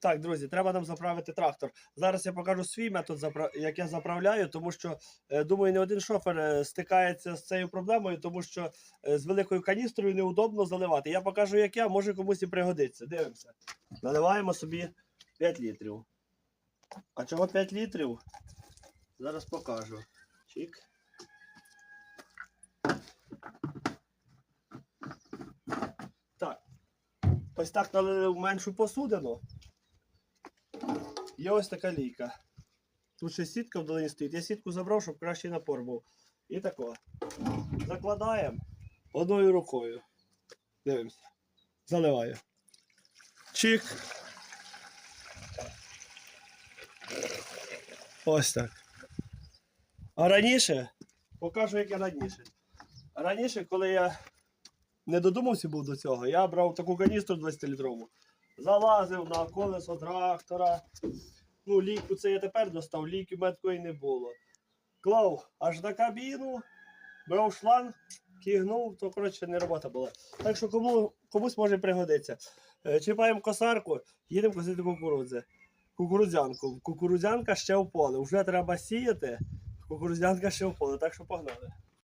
Так, друзі, треба нам заправити трактор. Зараз я покажу свій метод, як я заправляю, тому що е, думаю, не один шофер е, стикається з цією проблемою, тому що е, з великою каністрою неудобно заливати. Я покажу, як я, може комусь і пригодиться. Дивимося. Наливаємо собі 5 літрів. А чого 5 літрів? Зараз покажу. Чик. Так. Ось так налили в меншу посудину. Є ось така лійка. Тут ще сітка в долині стоїть. Я сітку забрав, щоб кращий напор був. І тако. Закладаємо одною рукою. Дивимося. Заливаю. Чик. Ось так. А раніше, покажу, як я раніше. Раніше, коли я не додумався був до цього, я брав таку каністру 20-літрову, залазив на колесо трактора. Ну, ліку це я тепер достав, ліки в мене такої не було. Клав аж на кабіну, брав шланг, кігнув, то коротше не робота була. Так що кому, комусь може пригодитися. Е, Чіпаємо косарку, їдемо косити кукурудзи. Кукурудзянку. Кукурудзянка ще в поле. Вже треба сіяти. Кукурудзянка ще в поле, так що погнали.